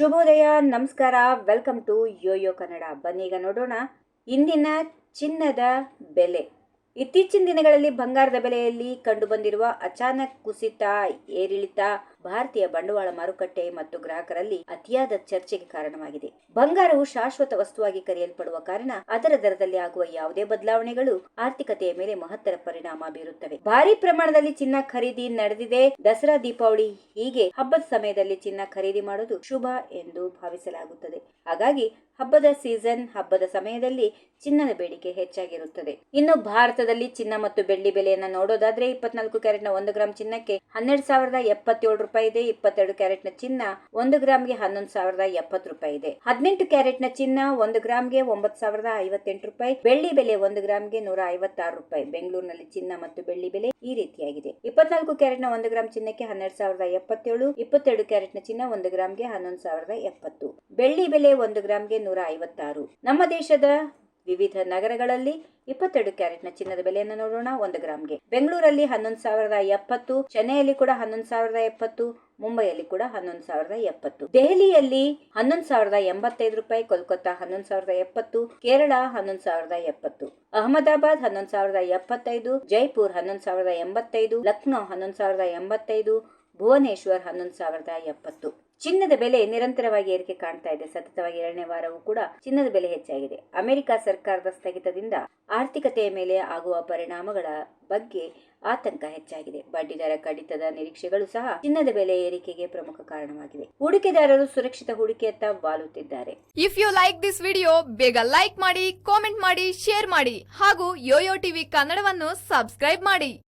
ಶುಭೋದಯ, ನಮಸ್ಕಾರ welcome to YoYo Kannada ಬನ್ನೀಗ ನೋಡೋಣ, ಇಂದಿನ ಚಿನ್ನದ ಬೆಲೆ. ಇತ್ತೀಚಿನ ದಿನಗಳಲ್ಲಿ ಬಂಗಾರದ ಬೆಲೆಯಲ್ಲಿ ಕಂಡುಬಂದಿರುವ ಅಚಾನಕ್ ಕುಸಿತ, ಏರಿಳಿತ ಭಾರತೀಯ ಬಂಡವಾಳ ಮಾರುಕಟ್ಟೆ ಮತ್ತು ಗ್ರಾಹಕರಲ್ಲಿ ಅತಿಯಾದ ಚರ್ಚೆಗೆ ಕಾರಣವಾಗಿದೆ. ಬಂಗಾರವು ಶಾಶ್ವತ ವಸ್ತುವಾಗಿ ಕರೆಯಲ್ಪಡುವ ಕಾರಣ ಅದರ ದರದಲ್ಲಿ ಆಗುವ ಯಾವುದೇ ಬದಲಾವಣೆಗಳು ಆರ್ಥಿಕತೆಯ ಮೇಲೆ ಮಹತ್ತರ ಪರಿಣಾಮ ಬೀರುತ್ತವೆ. ಭಾರಿ ಪ್ರಮಾಣದಲ್ಲಿ ಚಿನ್ನ ಖರೀದಿ ನಡೆದಿದೆ. ದಸರಾ, ದೀಪಾವಳಿ ಹೀಗೆ ಹಬ್ಬದ ಸಮಯದಲ್ಲಿ ಚಿನ್ನ ಖರೀದಿ ಮಾಡೋದು ಶುಭ ಎಂದು ಭಾವಿಸಲಾಗುತ್ತದೆ. ಹಾಗಾಗಿ ಹಬ್ಬದ ಸೀಸನ್, ಹಬ್ಬದ ಸಮಯದಲ್ಲಿ ಚಿನ್ನದ ಬೇಡಿಕೆ ಹೆಚ್ಚಾಗಿರುತ್ತದೆ. ಇನ್ನು ಭಾರತದಲ್ಲಿ ಚಿನ್ನ ಮತ್ತು ಬೆಳ್ಳಿ ಬೆಲೆಯನ್ನು ನೋಡೋದಾದ್ರೆ ಇಪ್ಪತ್ನಾಲ್ಕು ಕ್ಯಾರೆಟ್ನ ಒಂದು ಗ್ರಾಮ್ ಚಿನ್ನಕ್ಕೆ ಹನ್ನೆರಡು ಸಾವಿರದ ಎಪ್ಪತ್ತೇಳು ರೂಪಾಯಿ ಇದೆ, ಇಪ್ಪತ್ತೆರಡು ಕ್ಯಾರೆಟ್ನ ಚಿನ್ನ ಒಂದು ಗ್ರಾಮ್ಗೆ ಹನ್ನೊಂದು ಸಾವಿರದ ಎಪ್ಪತ್ತು ರೂಪಾಯಿ ಇದೆ. ಹದಿನೆಂಟು ಕ್ಯಾರೆಟ್ನ ಚಿನ್ನ ಒಂದು ಗ್ರಾಮ್ಗೆ ಒಂಬತ್ತು ಸಾವಿರದ ಐವತ್ತೆಂಟು ರೂಪಾಯಿ, ಬೆಳ್ಳಿ ಬೆಲೆ ಒಂದು ಗ್ರಾಮ್ಗೆ ನೂರ ಐವತ್ತಾರು ರೂಪಾಯಿ. ಬೆಂಗಳೂರಿನಲ್ಲಿ ಚಿನ್ನ ಮತ್ತು ಬೆಳ್ಳಿ ಬೆಲೆ ಈ ರೀತಿಯಾಗಿದೆ. ಇಪ್ಪತ್ನಾಲ್ಕು ಕ್ಯಾರೆಟ್ನ ಒಂದು ಗ್ರಾಮ್ ಚಿನ್ನಕ್ಕೆ ಹನ್ನೆರಡು ಸಾವಿರದ ಎಪ್ಪತ್ತೇಳು, ಇಪ್ಪತ್ತೆರಡು ಕ್ಯಾರೆಟ್ನ ಚಿನ್ನ ಒಂದು ಗ್ರಾಮ್ಗೆ ಹನ್ನೊಂದು ಸಾವಿರದ ಎಪ್ಪತ್ತು. ಬೆಳ್ಳಿ ಬೆಲೆ ಒಂದು ಗ್ರಾಮ್ಗೆ ನೂರ ಐವತ್ತಾರು. ನಮ್ಮ ದೇಶದ ವಿವಿಧ ನಗರಗಳಲ್ಲಿ ಇಪ್ಪತ್ತೆರಡು ಕ್ಯಾರೆಟ್ನ ಚಿನ್ನದ ಬೆಲೆಯನ್ನು ನೋಡೋಣ. ಒಂದು ಗ್ರಾಮ್ಗೆ ಬೆಂಗಳೂರಲ್ಲಿ ಹನ್ನೊಂದು ಸಾವಿರದ ಎಪ್ಪತ್ತು, ಚೆನ್ನೈಯಲ್ಲಿ ಕೂಡ ಹನ್ನೊಂದು ಸಾವಿರದ ಎಪ್ಪತ್ತು, ಮುಂಬೈಯಲ್ಲಿ ಕೂಡ ಹನ್ನೊಂದು ಸಾವಿರದ ಎಪ್ಪತ್ತು. ದೆಹಲಿಯಲ್ಲಿ ಹನ್ನೊಂದು ಸಾವಿರದ ಎಂಬತ್ತೈದು ರೂಪಾಯಿ ಕೋಲ್ಕತ್ತಾ ಹನ್ನೊಂದು ಸಾವಿರದ ಎಪ್ಪತ್ತು, ಕೇರಳ ಹನ್ನೊಂದು ಸಾವಿರದ ಎಪ್ಪತ್ತು. ಅಹಮದಾಬಾದ್ ಹನ್ನೊಂದು ಸಾವಿರದ ಎಪ್ಪತ್ತೈದು, ಜೈಪುರ್ ಹನ್ನೊಂದು ಸಾವಿರದ ಎಂಬತ್ತೈದು, ಲಕ್ನೋ ಹನ್ನೊಂದು ಸಾವಿರದ ಎಂಬತ್ತೈದು ಭುವನೇಶ್ವರ್ ಹನ್ನೊಂದು ಸಾವಿರದ ಎಪ್ಪತ್ತು. ಚಿನ್ನದ ಬೆಲೆ ನಿರಂತರವಾಗಿ ಏರಿಕೆ ಕಾಣ್ತಾ ಇದೆ. ಸತತವಾಗಿ ಎರಡನೇ ವಾರವೂ ಕೂಡ ಚಿನ್ನದ ಬೆಲೆ ಹೆಚ್ಚಾಗಿದೆ. ಅಮೆರಿಕ ಸರ್ಕಾರದ ಸ್ಥಗಿತದಿಂದ ಆರ್ಥಿಕತೆಯ ಮೇಲೆ ಆಗುವ ಪರಿಣಾಮಗಳ ಬಗ್ಗೆ ಆತಂಕ ಹೆಚ್ಚಾಗಿದೆ. ಬಡ್ಡಿದರ ಕಡಿತದ ನಿರೀಕ್ಷೆಗಳು ಸಹ ಚಿನ್ನದ ಬೆಲೆ ಏರಿಕೆಗೆ ಪ್ರಮುಖ ಕಾರಣವಾಗಿವೆ. ಹೂಡಿಕೆದಾರರು ಸುರಕ್ಷಿತ ಹೂಡಿಕೆಯತ್ತ ವಾಲುತ್ತಿದ್ದಾರೆ. If you like this video ಬೇಗ ಲೈಕ್ ಮಾಡಿ ಕಾಮೆಂಟ್ ಮಾಡಿ ಶೇರ್ ಮಾಡಿ ಹಾಗೂ ಯೋಯೋ ಟಿವಿ ಕನ್ನಡವನ್ನು ಸಬ್ಸ್ಕ್ರೈಬ್ ಮಾಡಿ.